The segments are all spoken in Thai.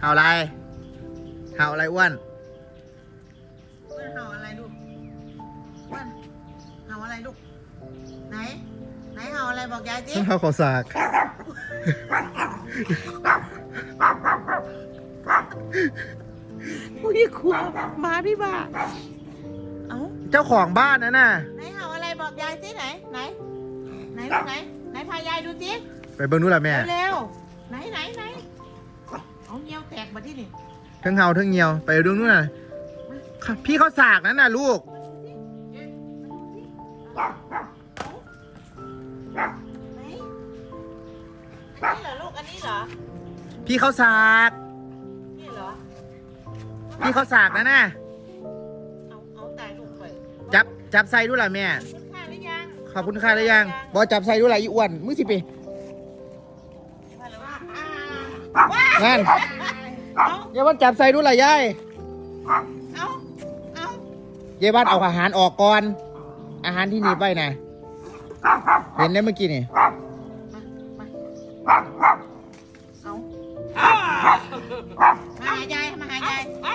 เห่าอะไร เห่าอะไรอ้วน อ้วนเห่าอะไรลูกอ้วนเห่าอะไรลูก ไหน ไหนเห่าอะไรบอกยายสิเห่าขอสาก อุ้ยครัวหมาพี่บ้าเอ้า เจ้าของบ้านนะน่ะ ไหนเห่าอะไรบอกยายสิไหน ไหน ไหนลูกไหน ไหนพายายดูสิไปเบิ่งนู้นละแม่ เร็วๆไหนไหนไหน มาที่นี่ทั้งเห่าทั้งเงียว ไปดูนู้นน่ะพี่เขาสากนั่นน่ะลูก ไหนอันนี้เหรอลูกอันนี้เหรอพี่เขาสาก นี่เหรอพี่เขาสากนั่นน่ะ เอาเอาตายลูกไปจับจับใส่ดูล่ะแม่ คุณค่าหรือยังขอบคุณค่ะได้ยังบอจับใส่ดูล่ะอีอ้วนมึงสิไปว่าแล้วว่าอ่าว้านั่น เอาเยาวันจับใส่ดูล่ะยายเอาเอาเยาวันเอาอาหารออกก่อน อาหารที่หนีบไว้น่ะเห็นได้เมื่อกี้นี่มามาเอามาหายายมาหายายม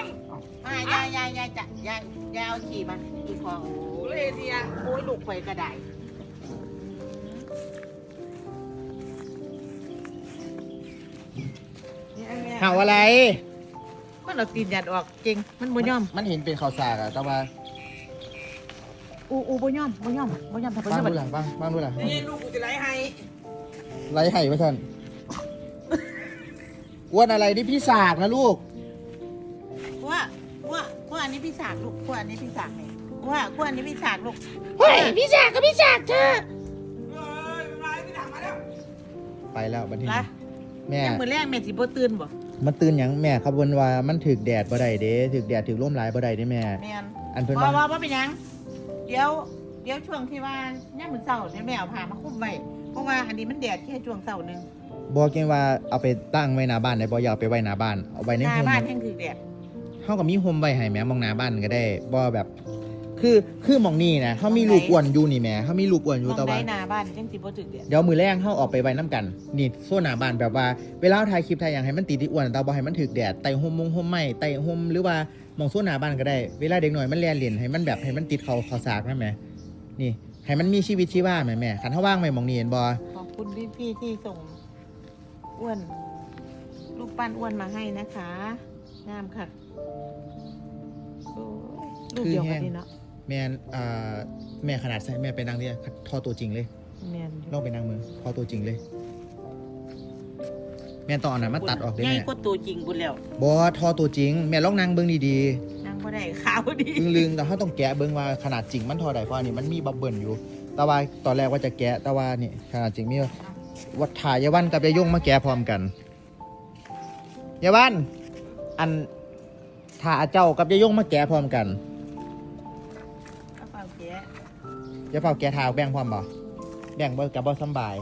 าหายายยายยายจะยายยายเอาขี่มาขี่คอโอ้เลยเดียโอ้ยลูกไฟกระได นี่อันเนี้ยเห่าอะไร มันเอาตีนยัดออกเก่งมันบ่ย่อมมันเห็นเป็นข่าวสากอะแต่ว่าอูอูบ่ย่อมบ่ย่อมบ่ย่อมถ้าบ่บ้างย่อมดูหลังบ้างบ้างดูหลังนี่ลูกกูจะไล่ให้ไรไห่มาท่านอ้วนอะไรนี่พี่สากนะลูกว่าว่าว่าอันนี้พี่สากลูกว่าอันนี้พี่สากนี่ว่าว่าอันนี้พี่สากลูกเฮ้ยพี่สากก็พี่สากเธอเอ้ยมาไม่ทำมาแล้วไปแล้วบันทีละแม่ยังมื้อแรกแม่สิบ่ตื่นบ่ มันตื่นหยังแม่ครับวันว่ามันถึกแดดบ่ได้เด้ถึกแดดถึกร่มหลายบ่ได้เด้แม่ แม่นอันเพิ่นว่าว่าว่าว่าเป็นหยังเดี๋ยวเดี๋ยวช่วงที่ว่าย่ามมื้อเช้าเนี่ยแม่เอาผ้ามาคลุมไว้เพราะว่าอันนี้มันแดดแค่ช่วงเช้านึงบอกเกงว่าเอาไปตั้งไว้หน้าบ้านได้บ่อย่าเอาไปไว้หน้าบ้านเอาไว้ในหน้าโฮมบ้านแห่งถือแดดเฮาก็มีโฮมไว้ให้แหม่มองหน้าบ้านก็ได้บ่แบบ คือคือหมองนี่นะเฮามีลูกอ้วนอยู่นี่แหม่เฮามีลูกอ้วนอยู่มองแต่ได้ว่า หน้าบ้านจังสิบ่ถือแดดเดี๋ยวมือแรงเข้าออกไปไว้น้ำกัน นี่โซนหน้าบ้านแบบว่า เวลาเราถ่ายคลิปถ่ายอย่างให้มันติดที่อ้วนแต่บ่ให้มันถึกแดดไต่ห่มมงห่มไม้ไต่ห่มหรือว่าหมองโซนหน้าบ้านก็ได้ เวลาเด็กหน่อยมันเรียนเรียนให้มันแบบให้มันติดเขาเขาสากนะแม่นี่ ให้มันมีชีวิตชีวาแม่แม่ขันเท้าว่างไหมมองนี่เห็นบ่ขอบคุณพี่พี่ๆที่ส่งอ้วนลูกปั้นอ้วนมาให้นะคะงามค่ะโอ้ยลูกเดียวกันนี่เนาะ แม่นอ่าแม่ขนาดใส่แม่ไปนั่งเนี่ยทอตัวจริงเลยแม่นลองไปนั่งมือทอตัวจริงเลย แม่ตอนนั้นมาตัดออกได้ใหญ่แม่กว่าตัวจริงบุญแล้วบ่ทอตัวจริง แม่ลองนั่งเบิ่งดีนางบ่ได้ขาวดีๆลึงๆแต่เขาต้องแกะเบิ่งว่าขนาดจริงมันทอได้เพราะอันนี้มันมีบับเบิ้ลอยู่ แต่ว่าตอนแรกว่าจะแกะแต่ว่านี่ขนาดจริงมีวัดถ่ายยาวันกับยายงมาแกะพร้อมกันยาวันอันถ่าเจ้ากับยายงมาแกะพร้อมกัน จะเป๋าแกเท้าแกะทาแบ่งพร้อมบ่แบ่งบ่กับบ่สำบาย